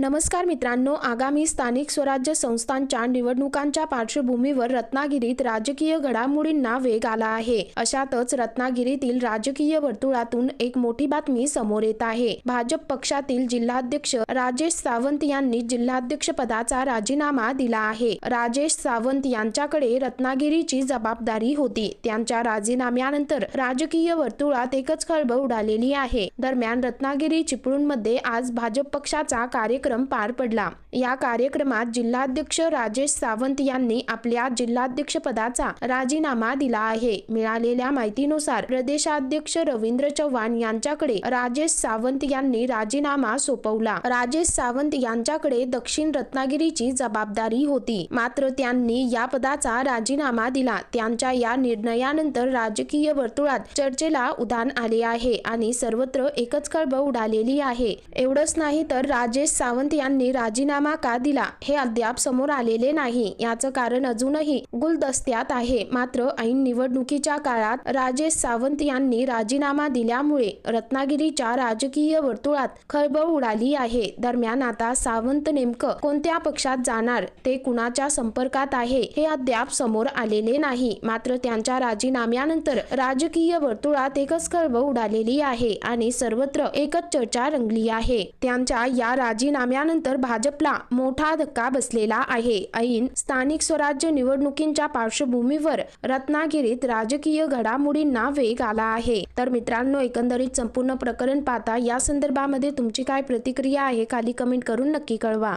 नमस्कार मित्रांनो आगामी स्थानिक स्वराज्य संस्थांच्या निवडणुकांच्या पार्श्वभूमीवर रत्नागिरीत राजकीय घडामोडींना वेग आला आहे. अशातच रत्नागिरीतील राजकीय वर्तुळातून एक मोठी बातमी समोर येत आहे. भाजप पक्षातील जिल्हाध्यक्ष राजेश सावंत यांनी जिल्हाध्यक्ष पदाचा राजीनामा दिला आहे. राजेश सावंत यांच्याकडे रत्नागिरीची जबाबदारी होती. त्यांच्या राजीनाम्यानंतर राजकीय वर्तुळात एकच खळबळ उडालेली आहे. दरम्यान रत्नागिरी चिपळूणमध्ये आज भाजप पक्षाचा कार्यक्रम पार पडला. या कार्यक्रमात जिल्हाध्यक्ष राजेश सावंत यांनी आपल्या जिल्हाध्यक्ष पदाचा राजीनामा दिला आहे. मिळालेल्या माहितीनुसार प्रदेशाध्यक्ष रवींद्र चव्हाण यांच्याकडे राजेश सावंत यांनी राजीनामा सोपवला. राजेश सावंत यांच्याकडे दक्षिण रत्नागिरीची जबाबदारी होती. मात्र त्यांनी या पदाचा राजीनामा दिला. त्यांच्या या निर्णयानंतर राजकीय वर्तुळात चर्चेला उधाण आले आहे आणि सर्वत्र एकच कळब उडालेली आहे. एवढंच नाही तर राजेश सावंत यांनी राजीनामा का दिला हे अद्याप समोर आलेले नाही. याचं कारण अजूनही गुलदस्त्यात आहे. मात्र ऐन निवडणुकीच्या काळात राजेश सावंत यांनी राजीनामा दिल्यामुळे रत्नागिरीच्या राजकीय वर्तुळात खळबळ उडाली आहे. दरम्यान आता सावंत नेमकं कोणत्या पक्षात जाणार ते कुणाच्या संपर्कात आहे हे अद्याप समोर आलेले नाही. मात्र त्यांच्या राजीनाम्यानंतर राजकीय वर्तुळात एकच खळबळ उडालेली आहे आणि सर्वत्र एकच चर्चा रंगली आहे. त्यांच्या या राजीनाम्यानंतर भाजपला मोठा धक्का बसलेला आहे. ऐन स्थानिक स्वराज्य निवडणुकींच्या पार्श्वभूमीवर रत्नागिरीत राजकीय घडामोडींना वेग आला आहे. तर मित्रांनो एकंदरीत संपूर्ण प्रकरण पाहता या संदर्भामध्ये तुमची काय प्रतिक्रिया आहे खाली कमेंट करून नक्की कळवा.